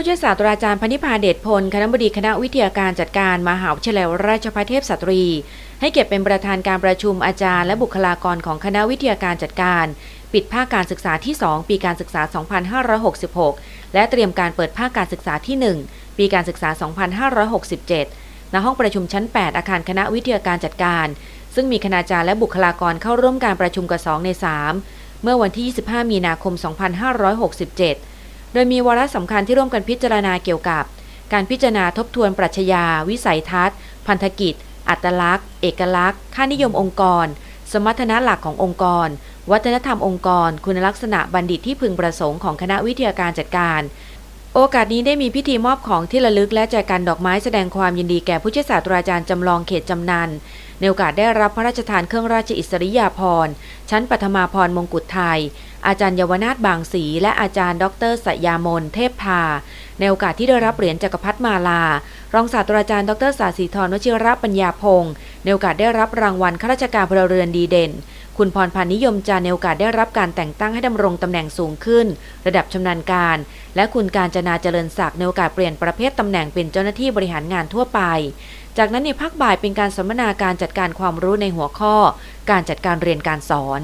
ผู้ช่วยศาสตราจารย์พนิพาเดชพล คณะบดีคณะวิทยาการจัดการมหาวิทยาลัยราชภัฏเทพสตรี ให้เกียรติเป็นประธานการประชุมอาจารย์และบุคลากรของคณะวิทยาการจัดการ ปิดภาคการศึกษาที่ 2 ปีการศึกษา 2566 และเตรียมการเปิดภาคการศึกษาที่ 1 ปีการศึกษา 2567 ณ ห้องประชุมชั้น 8 อาคารคณะวิทยาการจัดการ ซึ่งมีคณาจารย์และบุคลากรเข้าร่วมการประชุมกว่า2ใน 3 เมื่อวันที่ 25 มีนาคม 2567 โดยมีวาระสำคัญที่ร่วมกันพิจารณาเกี่ยวกับ การพิจารณาทบทวนปรัชญา วิสัยทัศน์ พันธกิจ อัตลักษณ์ เอกลักษณ์ ค่านิยมองค์กร สมรรถนะหลักขององค์กร วัฒนธรรมองค์กร คุณลักษณะบัณฑิตที่พึงประสงค์ของคณะวิทยาการจัดการ โอกาสนี้ได้มีพิธีมอบของที่ระลึกและแจกกันดอกไม้แสดงความยินดีแก่ผู้ช่วยศาสตราจารย์จำลองเขตจำนันในโอกาสได้รับพระราชทานเครื่องราชอิสริยาภรณ์ชั้นปฐมาพรมงกุฎไทย อาจารย์เยาวนาถบางศรีและอาจารย์ดรสยามนเทพพาในโอกาสที่ได้รับเหรียญจักรพรรดิมาลา รองศาสตราจารย์ดรสาสีธรวชิรปัญญาพงศ์ในโอกาสได้รับรางวัลข้าราชการพลเรือนดีเด่น คุณพรพันธ์นิยมจารในโอกาสได้รับการแต่งตั้งให้ดำรงตำแหน่งสูงขึ้น ระดับชำนาญการ และคุณการจนาเจริญศักดิ์ในโอกาสเปลี่ยนประเภทตำแหน่งเป็นเจ้าหน้าที่บริหารงานทั่วไปจากนั้นในภาคบ่ายเป็นการสัมมนาการจัดการความรู้ในหัวข้อ การจัดการเรียนการสอน